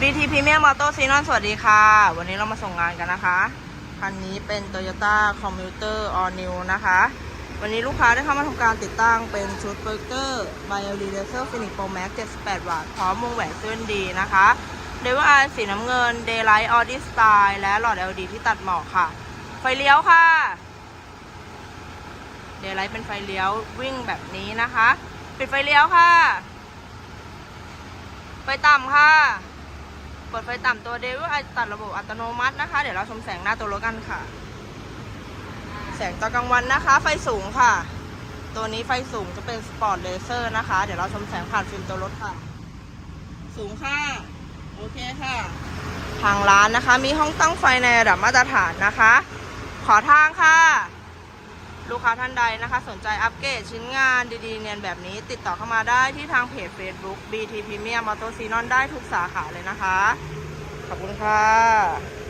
BT Premium Auto s e n o n สวัสดีค่ะ วันนี้เรามาส่งงานกันนะคะ คันนี้เป็น Toyota Commuter All New นะคะ วันนี้ลูกค้าได้เข้ามาทำการติดตั้งเป็นชุดเบอร์เกอร์ b i o l i Laser Phoenix Pro Max 78 วัตต์พร้อมวงแหวนเส้นดีนะคะเดวอ y สีน้ำเงิน Daylight Audi Style และหลอด LED ที่ตัดหมอกค่ะ ไฟเลี้ยวค่ะ Daylight เป็นไฟเลี้ยววิ่งแบบนี้นะคะ ปิดไฟเลี้ยวค่ะ ไฟต่ำค่ะ เปิดไฟต่ำตัวเดวิลตัดระบบอัตโนมัตินะคะ เดี๋ยวเราชมแสงหน้าตัวรถกันค่ะ แสงตอนกลางวันนะคะ ไฟสูงค่ะ ตัวนี้ไฟสูงจะเป็นสปอร์ตเลเซอร์นะคะ เดี๋ยวเราชมแสงผ่านฟิล์มตัวรถค่ะ สูงค่ะ โอเคค่ะ ทางร้านนะคะ มีห้องตั้งไฟในระดับมาตรฐานนะคะ ขอทางค่ะ ค้าท่านใดนะคะ สนใจอัปเกรดชิ้นงานดีๆ เนียนแบบนี้ ติดต่อเข้ามาได้ที่ทางเพจ Facebook BT Premium Auto s e n o n ได้ทุกสาขาเลยนะคะ ขอบคุณค่ะ